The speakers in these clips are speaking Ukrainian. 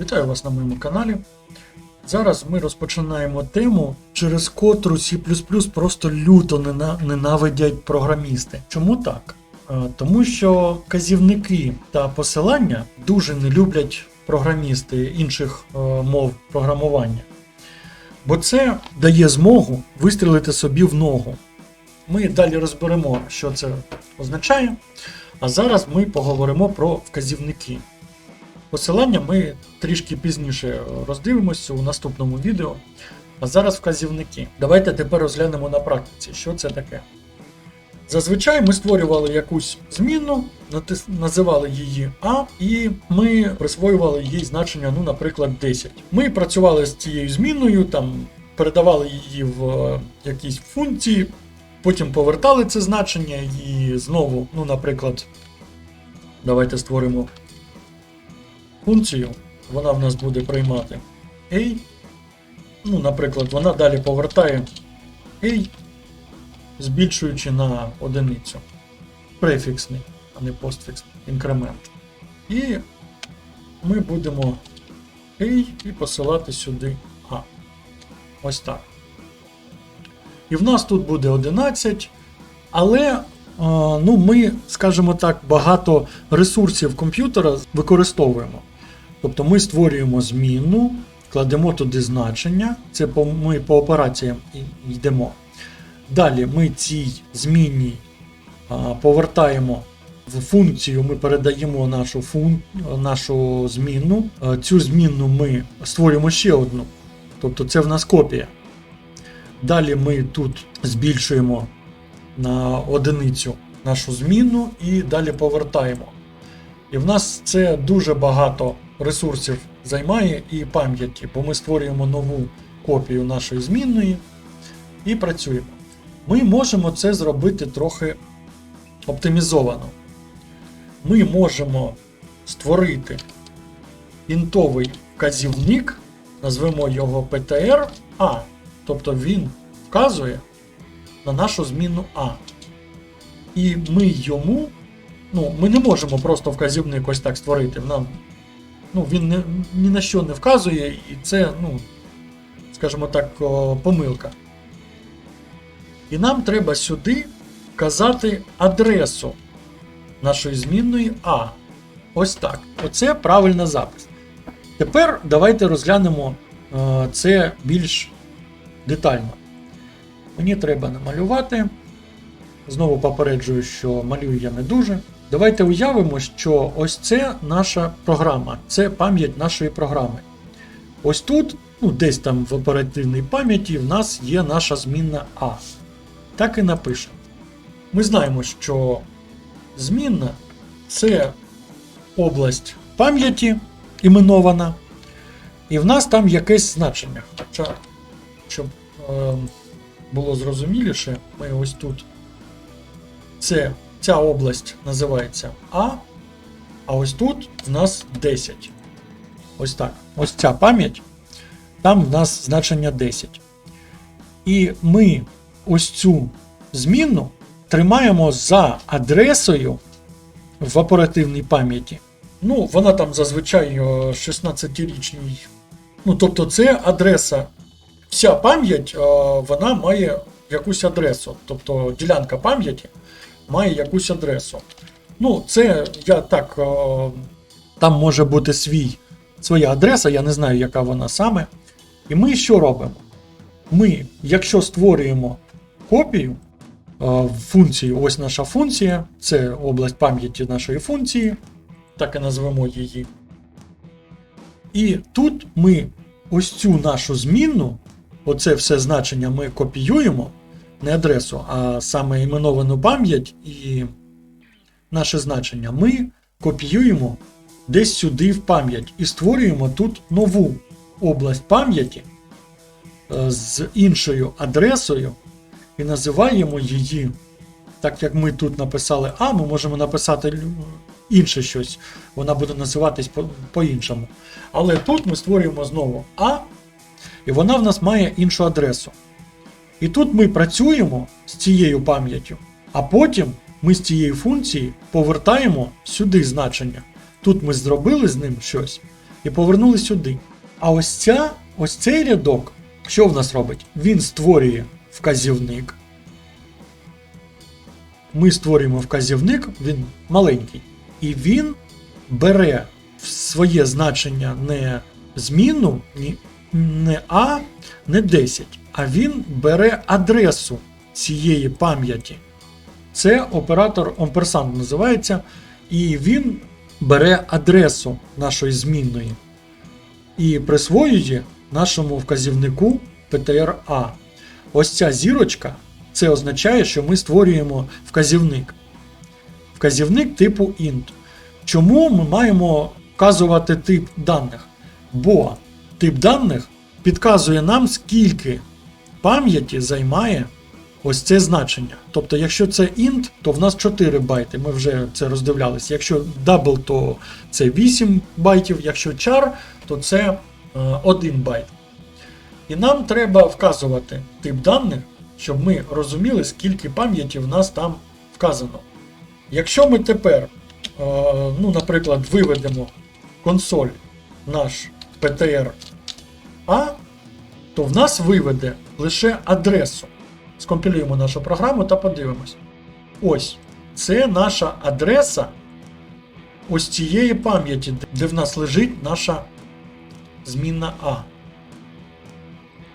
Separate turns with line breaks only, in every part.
Вітаю вас на моєму каналі. Зараз ми розпочинаємо тему, через котру C просто люто ненавидять програмісти. Чому так? Е, Тому що вказівники та посилання дуже не люблять програмісти інших е, мов програмування. Бо це дає змогу вистрілити собі в ногу. Ми далі розберемо, що це означає. А зараз ми поговоримо про вказівники. Посилання ми трішки пізніше роздивимося у наступному відео. А зараз вказівники. Давайте тепер розглянемо на практиці, що це таке. Зазвичай ми створювали якусь змінну, називали її А, і ми присвоювали їй значення, ну, наприклад, 10. Ми працювали з цією змінною, там передавали її в е, якісь функції, потім повертали це значення і знову, ну, наприклад, давайте створимо функцію, вона в нас буде приймати A. Ну, наприклад, вона далі повертає A, збільшуючи на одиницю. Префіксний, а не постфіксний інкремент. І ми будемо A і посилати сюди А. Ось так. І в нас тут буде 11, але е, ну, ми, скажімо так, багато ресурсів комп'ютера використовуємо. Тобто ми створюємо зміну, кладемо туди значення, це по, ми по операціям йдемо. Далі ми цій змінній повертаємо в функцію, ми передаємо нашу, фун, нашу змінну. Цю змінну ми створюємо ще одну. Тобто це в нас копія. Далі ми тут збільшуємо на одиницю нашу змінну і далі повертаємо. І в нас це дуже багато ресурсів займає і пам'яті, бо ми створюємо нову копію нашої змінної і працюємо. Ми можемо це зробити трохи оптимізовано. Ми можемо створити інтовий вказівник, назвемо його PTR A, тобто він вказує на нашу зміну А. І ми йому ну, ми не можемо просто вказівник ось так створити. Нам, ну, він не, ні на що не вказує, і це, ну, скажімо так, помилка. І нам треба сюди вказати адресу нашої змінної А. Ось так. Оце правильний запис. Тепер давайте розглянемо е, це більш детально. Мені треба намалювати. Знову попереджую, що малюю я не дуже. Давайте уявимо, що ось це наша програма, це пам'ять нашої програми. Ось тут, ну десь там в оперативній пам'яті, в нас є наша змінна А. Так і напишемо. Ми знаємо, що змінна це область пам'яті іменована, і в нас там якесь значення. Хоча, щоб е, було зрозуміліше, ми ось тут це, ця область називається А, а ось тут в нас 10. Ось так. Ось ця пам'ять, там в нас значення 10. І ми ось цю змінну тримаємо за адресою в оперативній пам'яті. Ну, вона там зазвичай е, 16-річній. Ну, тобто, це адреса. Вся пам'ять, е, вона має якусь адресу. Тобто ділянка пам'яті має якусь адресу. Ну, це я так. е, Там може бути свій, своя адреса, я не знаю, яка вона саме. І ми що робимо? Ми, якщо створюємо копію е, функції, ось наша функція, це область пам'яті нашої функції, так і назвемо її. І тут ми ось цю нашу змінну, оце все значення ми копіюємо, не адресу, а саме іменовану пам'ять і наше значення ми копіюємо десь сюди в пам'ять і створюємо тут нову область пам'яті е, з іншою адресою і називаємо її, так як ми тут написали А, ми можемо написати інше щось. Вона буде називатись по- по-іншому. Але тут ми створюємо знову А, і вона в нас має іншу адресу. І тут ми працюємо з цією пам'яттю, а потім ми з цієї функції повертаємо сюди значення. Тут ми зробили з ним щось, і повернули сюди. А ось ця, ось цей рядок, що в нас робить? Він створює вказівник. Ми створюємо вказівник, він маленький. І він бере в своє значення не зміну, ні, не А, не 10, а він бере адресу цієї пам'яті. Це оператор амперсанд називається, і він бере адресу нашої змінної і присвоює нашому вказівнику PTR-A. Ось ця зірочка це означає, що ми створюємо вказівник. Вказівник типу int. Чому ми маємо вказувати тип даних? Бо тип даних підказує нам, скільки пам'яті займає ось це значення. Тобто, якщо це int, то в нас 4 байти. Ми вже це роздивлялися. Якщо double, то це 8 байтів, якщо char, то це 1 байт. І нам треба вказувати тип даних, щоб ми розуміли, скільки пам'яті в нас там вказано. Якщо ми тепер, е, ну, наприклад, виведемо консоль наш PTR A, то в нас виведе лише адресу. Скомпілюємо нашу програму та подивимось. Ось, це наша адреса ось цієї пам'яті, де в нас лежить наша змінна А.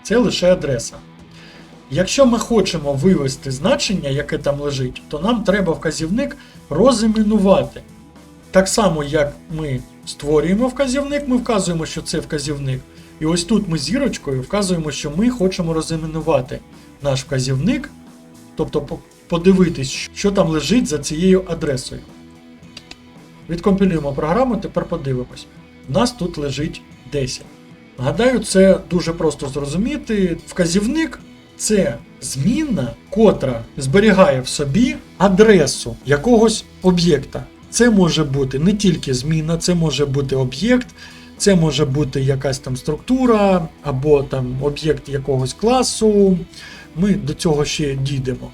Це лише адреса. Якщо ми хочемо вивести значення, яке там лежить, то нам треба вказівник розіменувати. Так само, як ми створюємо вказівник, ми вказуємо, що це вказівник. І ось тут ми зірочкою вказуємо, що ми хочемо розіменувати наш вказівник, тобто подивитись, що там лежить за цією адресою. Відкомпілюємо програму, тепер подивимось. У нас тут лежить 10. Гадаю, це дуже просто зрозуміти. Вказівник це змінна, котра зберігає в собі адресу якогось об'єкта. Це може бути не тільки зміна, це може бути об'єкт, це може бути якась там структура або там об'єкт якогось класу. Ми до цього ще дійдемо.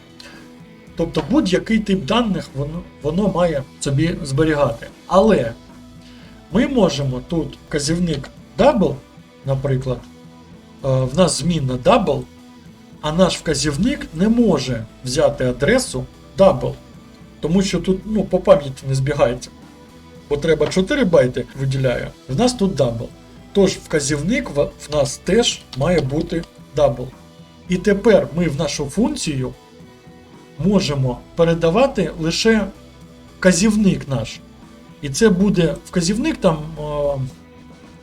Тобто будь-який тип даних воно, воно має собі зберігати. Але ми можемо тут вказівник double, наприклад, е, в нас змінна double, а наш вказівник не може взяти адресу double, тому що тут ну, по пам'яті не збігається. Бо треба 4 байти виділяє, в нас тут double. Тож вказівник в нас теж має бути double. І тепер ми в нашу функцію можемо передавати лише вказівник наш. І це буде вказівник там, е,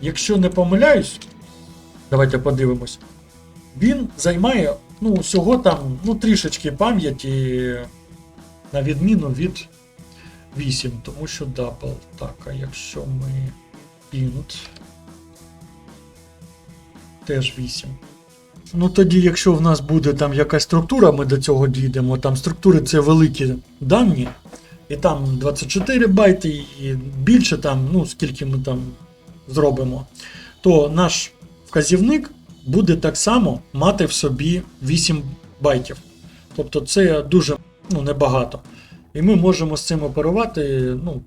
якщо не помиляюсь, давайте подивимось. Він займає ну, всього там ну, трішечки пам'яті, на відміну від 8, тому що double. Так, а якщо ми int теж 8. Ну тоді, якщо в нас буде там якась структура, ми до цього дійдемо. Там структури це великі дані, і там 24 байти, і більше там, ну скільки ми там зробимо, то наш вказівник буде так само мати в собі 8 байтів. Тобто це дуже ну, небагато. І ми можемо з цим оперувати, ну,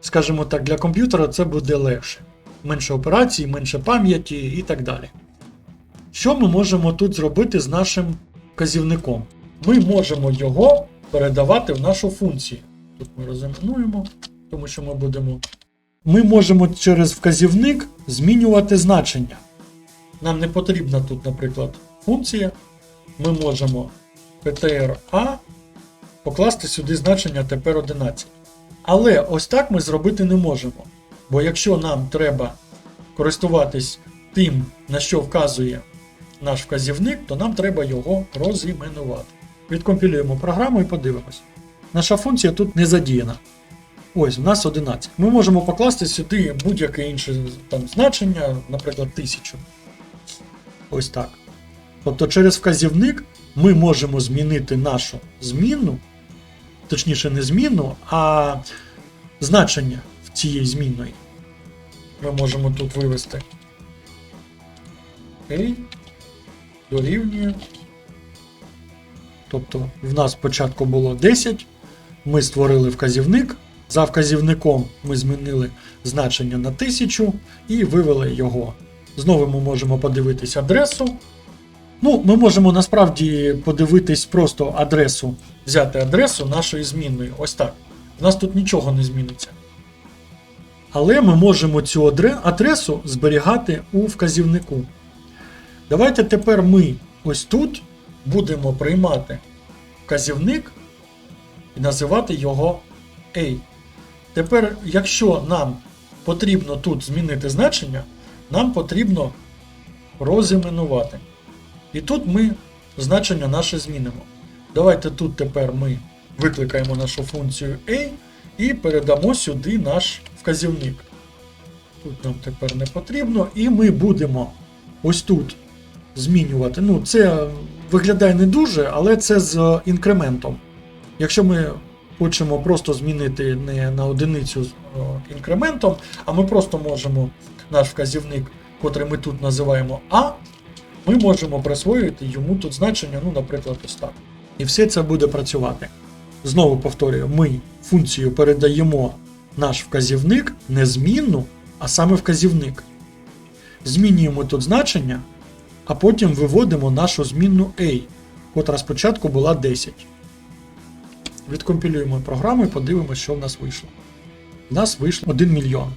скажімо так, для комп'ютера це буде легше. Менше операцій, менше пам'яті і так далі. Що ми можемо тут зробити з нашим вказівником? Ми можемо його передавати в нашу функцію. Тут ми розіменуємо, тому що ми будемо. Ми можемо через вказівник змінювати значення. Нам не потрібна тут, наприклад, функція. Ми можемо PTR-A покласти сюди значення тепер 11. Але ось так ми зробити не можемо. Бо якщо нам треба користуватись тим, на що вказує наш вказівник, то нам треба його розіменувати. Відкомпілюємо програму і подивимось. Наша функція тут не задіяна. Ось, в нас 11. Ми можемо покласти сюди будь-яке інше там, значення, наприклад, 1000. Ось так. Тобто через вказівник ми можемо змінити нашу змінну, точніше, не змінну, а значення в цієї змінної. Ми можемо тут вивести A дорівнює. Тобто в нас спочатку було 10, ми створили вказівник, За вказівником ми змінили значення на 1000 і вивели його. Знову ми можемо подивитись адресу. Ну, ми можемо насправді подивитись просто адресу, взяти адресу нашої змінної. Ось так. У нас тут нічого не зміниться. Але ми можемо цю адресу зберігати у вказівнику. Давайте тепер ми ось тут будемо приймати вказівник і називати його A. Тепер, якщо нам потрібно тут змінити значення, нам потрібно розіменувати. І тут ми значення наше змінимо. Давайте тут тепер ми викликаємо нашу функцію A і передамо сюди наш вказівник. Тут нам тепер не потрібно, і ми будемо ось тут змінювати. Ну, це виглядає не дуже, але це з інкрементом. Якщо ми хочемо просто змінити не на одиницю з інкрементом, а ми просто можемо наш вказівник, котрий ми тут називаємо А, ми можемо присвоїти йому тут значення, ну, наприклад, ось так. І все це буде працювати. Знову повторюю, ми функцію передаємо наш вказівник не змінну, а саме вказівник. Змінюємо тут значення, а потім виводимо нашу змінну A, котра спочатку була 10. Відкомпілюємо програму і подивимося, що в нас вийшло. У нас вийшло 1 мільйон.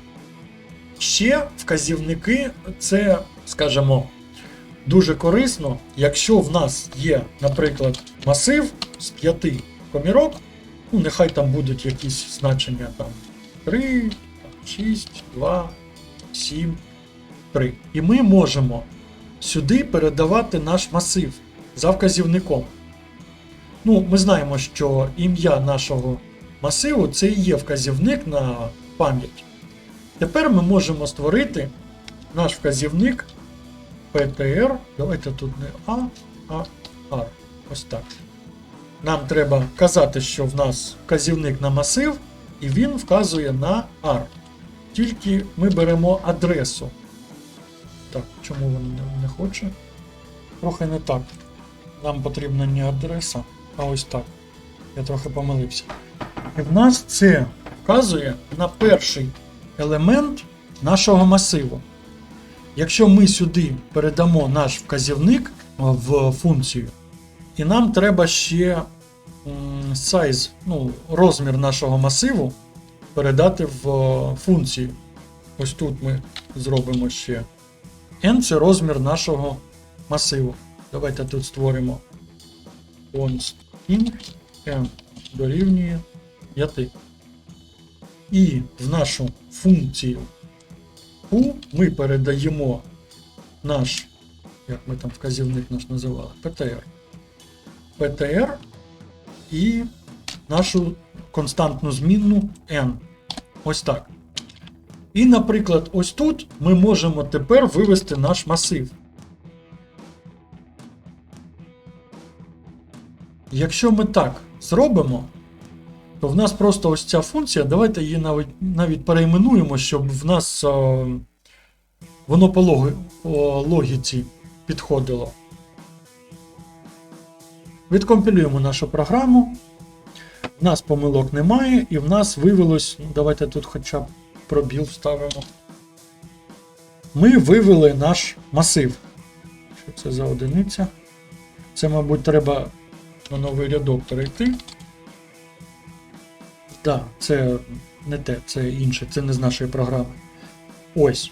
Ще вказівники це, скажімо, дуже корисно, якщо в нас є, наприклад, масив з 5 комірок, ну нехай там будуть якісь значення там 3, 6, 2, 7, 3. І ми можемо сюди передавати наш масив за вказівником. Ну, ми знаємо, що ім'я нашого масиву це і є вказівник на пам'ять. Тепер ми можемо створити наш вказівник PTR. Давайте тут не А, а R. Ось так. Нам треба казати, що в нас вказівник на масив, і він вказує на R. Тільки ми беремо адресу. Так, чому не, не хоче? Трохи не так. Нам потрібна не адреса, а ось так. Я трохи помилився. І в нас це вказує на перший елемент нашого масиву. Якщо ми сюди передамо наш вказівник в функцію, і нам треба ще size, ну, розмір нашого масиву передати в е, функцію. Ось тут ми зробимо ще n це розмір нашого масиву. Давайте тут створимо const int n дорівнює 5. І в нашу функцію u ми передаємо наш, як ми там вказівник наш називали, PTR. PTR і нашу константну змінну n. Ось так. І, наприклад, ось тут ми можемо тепер вивести наш масив. Якщо ми так зробимо, то в нас просто ось ця функція, давайте її навіть навіть перейменуємо, щоб в нас о, воно по, логи, по логіці підходило. Відкомпілюємо нашу програму. В нас помилок немає, і в нас вивелось. ну, Давайте тут хоча б пробіл вставимо. Ми вивели наш масив. Що це за одиниця? Це, мабуть, треба на новий рядок перейти. Да, це не те, це інше, це не з нашої програми. Ось.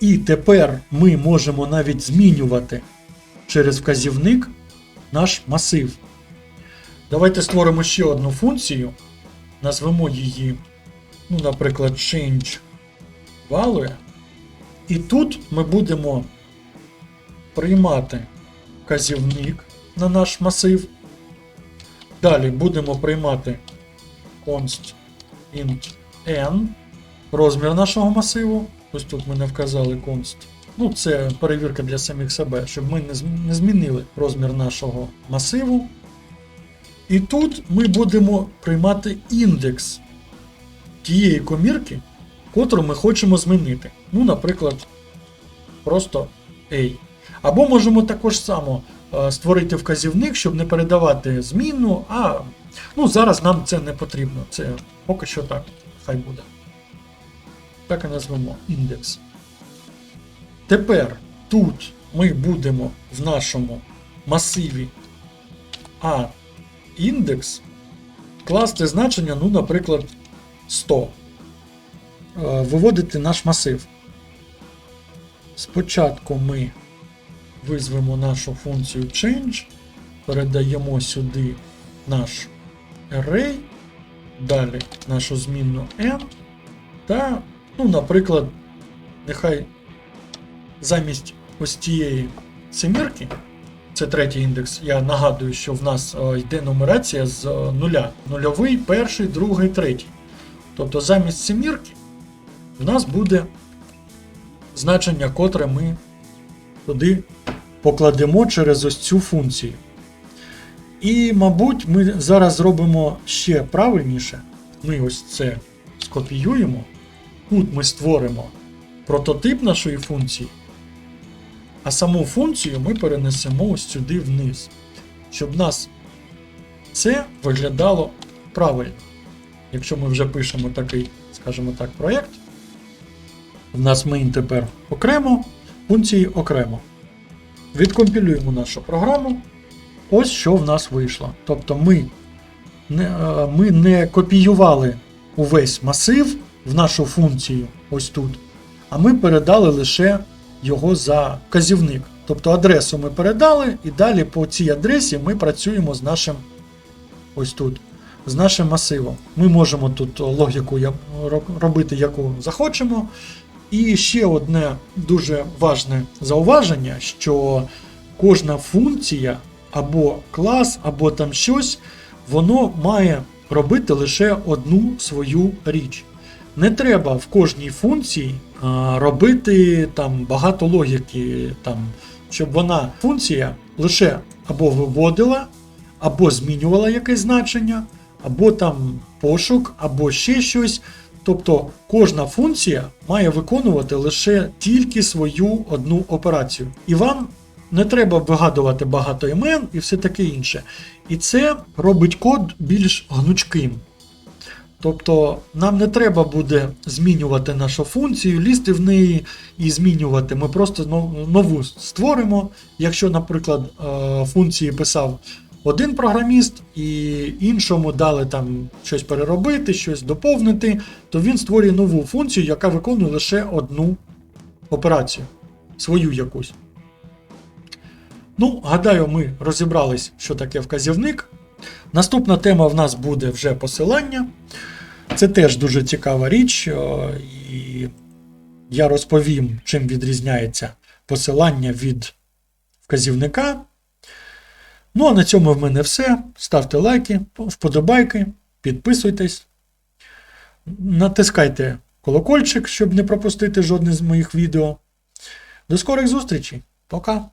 І тепер ми можемо навіть змінювати через вказівник наш масив. Давайте створимо ще одну функцію. Назвемо її, ну, наприклад, change value. І тут ми будемо приймати вказівник на наш масив. Далі будемо приймати const int n, розмір нашого масиву. Ось тут ми не вказали const. Ну, це перевірка для самих себе, щоб ми не змінили розмір нашого масиву. І тут ми будемо приймати індекс тієї комірки, котру ми хочемо змінити. Ну, наприклад, просто A. Або можемо також само е, створити вказівник, щоб не передавати зміну, а ну, зараз нам це не потрібно. Це поки що так. хай буде. Так і назвемо індекс. Тепер тут ми будемо в нашому масиві А індекс класти значення, ну, наприклад, 100. Е, Виводити наш масив. Спочатку ми визвемо нашу функцію change, передаємо сюди наш array, далі нашу змінну n, та, ну, наприклад, нехай замість ось цієї семірки, це третій індекс, я нагадую, що в нас е, йде нумерація з е, нуля. Нульовий, перший, другий, третій. Тобто замість семірки в нас буде значення, котре ми туди покладемо через ось цю функцію. І, мабуть, ми зараз зробимо ще правильніше. Ми ось це скопіюємо. Тут ми створимо прототип нашої функції, а саму функцію ми перенесемо ось сюди вниз, щоб нас це виглядало правильно. Якщо ми вже пишемо такий, скажімо так, проєкт, в нас main тепер окремо, функції окремо. Відкомпілюємо нашу програму. Ось що в нас вийшло. Тобто ми не, е, ми не копіювали увесь масив в нашу функцію ось тут, а ми передали лише його за вказівник. Тобто адресу ми передали, і далі по цій адресі ми працюємо з нашим ось тут, з нашим масивом. Ми можемо тут логіку робити, яку захочемо. І ще одне дуже важне зауваження, що кожна функція або клас, або там щось, воно має робити лише одну свою річ. Не треба в кожній функції робити там багато логіки, там, щоб вона функція лише або виводила, або змінювала якесь значення, або там пошук, або ще щось. Тобто кожна функція має виконувати лише тільки свою одну операцію. І вам не треба вигадувати багато імен і все таке інше. І це робить код більш гнучким. Тобто нам не треба буде змінювати нашу функцію, лізти в неї і змінювати. Ми просто нову створимо. Якщо, наприклад, е, функції писав один програміст і іншому дали там щось переробити, щось доповнити, то він створює нову функцію, яка виконує лише одну операцію, свою якусь. Ну, гадаю, ми розібрались, що таке вказівник. Наступна тема в нас буде вже посилання. Це теж дуже цікава річ, і я розповім, чим відрізняється посилання від вказівника. Ну, а на цьому в мене все. Ставте лайки, вподобайки, підписуйтесь, натискайте колокольчик, щоб не пропустити жодне з моїх відео. До скорих зустрічей. Пока!